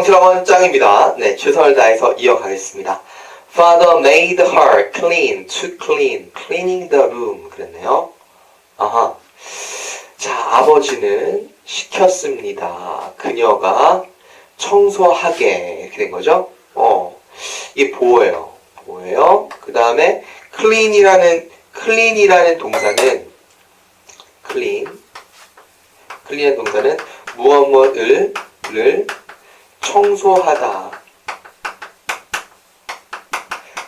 성실학원 짱입니다. 네, 최선을 다해서 이어가겠습니다. Father made her clean, to clean, cleaning the room. 그랬네요. 아하. 자, 아버지는 시켰습니다. 그녀가 청소하게. 이렇게 된 거죠? 어. 이 보예요. 보예요. 그 다음에 clean이라는, clean이라는 동사는 clean. clean의 동사는 무엇 무엇을 를 청소하다.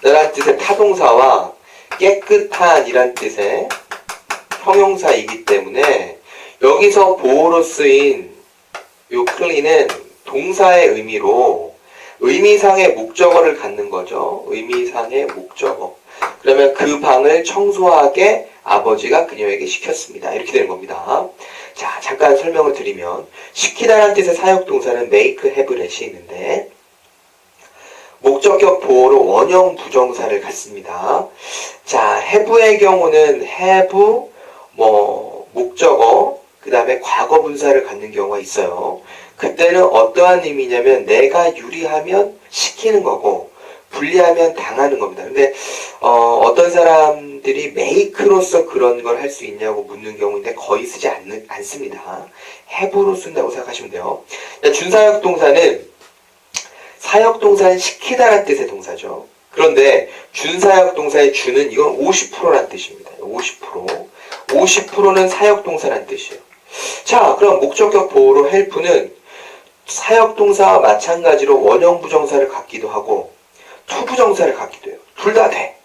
라는 뜻의 타동사와 깨끗한 이란 뜻의 형용사이기 때문에 여기서 보호로 쓰인 요 클린은 동사의 의미로 의미상의 목적어를 갖는 거죠. 의미상의 목적어. 그러면 그 방을 청소하게 아버지가 그녀에게 시켰습니다. 이렇게 되는 겁니다. 자, 잠깐 설명을 드리면 시키다라는 뜻의 사역 동사는 make, have, let이 있는데 목적격 보호로 원형 부정사를 갖습니다. 자, have의 경우는 have, 뭐 목적어, 그 다음에 과거 분사를 갖는 경우가 있어요. 그때는 어떠한 의미냐면 내가 유리하면 시키는 거고 불리하면 당하는 겁니다. 근데 어, 떤 사람들이 make로서 그런 걸 할 수 있냐고 묻는 경우인데 거의 쓰지 않는, 않습니다. have로 쓴다고 생각하시면 돼요. 자, 준사역 동사는 사역 동사는 시키다라는 뜻의 동사죠. 그런데 준사역 동사의 준은 이건 50%라는 뜻입니다. 50%. 50%는 사역 동사라는 뜻이에요. 자, 그럼 목적격 보호로 help는 사역 동사와 마찬가지로 원형 부정사를 갖기도 하고 투 부정사를 갖기도 해요. 둘 다 돼.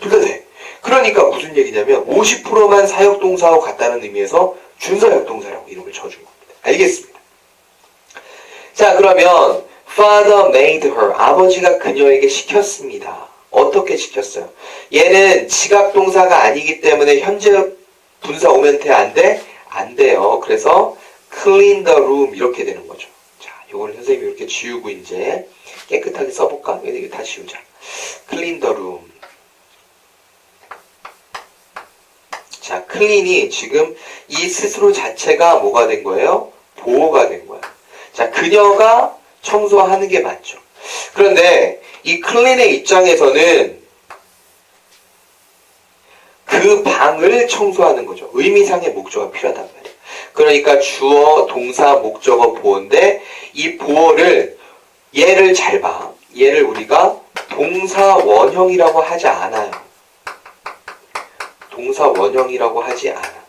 둘 다 돼. 그러니까 무슨 얘기냐면 50%만 사역 동사하고 같다는 의미에서 준사역 동사라고 이름을 쳐준 겁니다. 알겠습니다. 자, 그러면 father made her 아버지가 그녀에게 시켰습니다. 어떻게 시켰어요? 얘는 지각 동사가 아니기 때문에 현재 분사 오면 돼? 안 돼? 안 돼요. 그래서 clean the room 이렇게 되는 거죠. 자, 요거는 선생님이 이렇게 지우고 이제 깨끗하게 써볼까? 이거 다 지우자. clean the room. 자, 클린이 지금 이 스스로 자체가 뭐가 된 거예요? 보호가 된 거야. 자, 그녀가 청소하는 게 맞죠. 그런데 이 클린의 입장에서는 그 방을 청소하는 거죠. 의미상의 목적어가 필요하단 말이에요. 그러니까 주어, 동사, 목적어 보호인데 이 보호를 얘를 잘 봐. 얘를 우리가 동사 원형이라고 하지 않아요. 동사 원형이라고 하지 않아.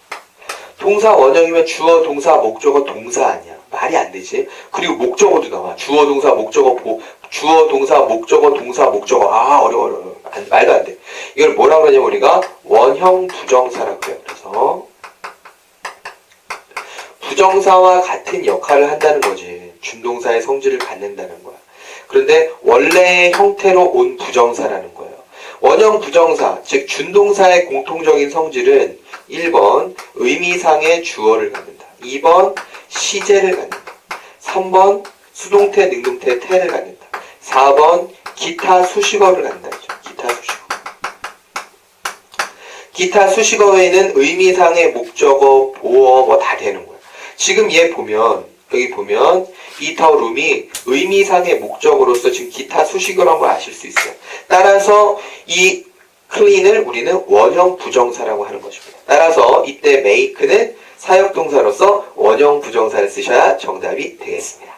동사 원형이면 주어, 동사, 목적어, 동사 아니야. 말이 안 되지. 그리고 목적어도 나와. 주어, 동사, 목적어, 보, 주어, 동사, 목적어, 동사, 목적어. 아, 어려워, 어려워. 안, 말도 안 돼. 이걸 뭐라고 하냐면 우리가 원형 부정사라고 해요. 그래서 부정사와 같은 역할을 한다는 거지. 준동사의 성질을 갖는다는 거야. 그런데 원래의 형태로 온 부정사라는 거예요. 원형 부정사, 즉 준동사의 공통적인 성질은 1번 의미상의 주어를 갖는다. 2번 시제를 갖는다. 3번 수동태, 능동태, 태를 갖는다. 4번 기타 수식어를 갖는다. 기타 수식어. 기타 수식어에는 의미상의 목적어, 보어 뭐 다 되는 거야. 지금 얘 보면 여기 보면 이터룸이 의미상의 목적으로서 지금 기타 수식어라는 걸 아실 수 있어요. 따라서 이 clean을 우리는 원형 부정사라고 하는 것입니다. 따라서 이때 make는 사역동사로서 원형 부정사를 쓰셔야 정답이 되겠습니다.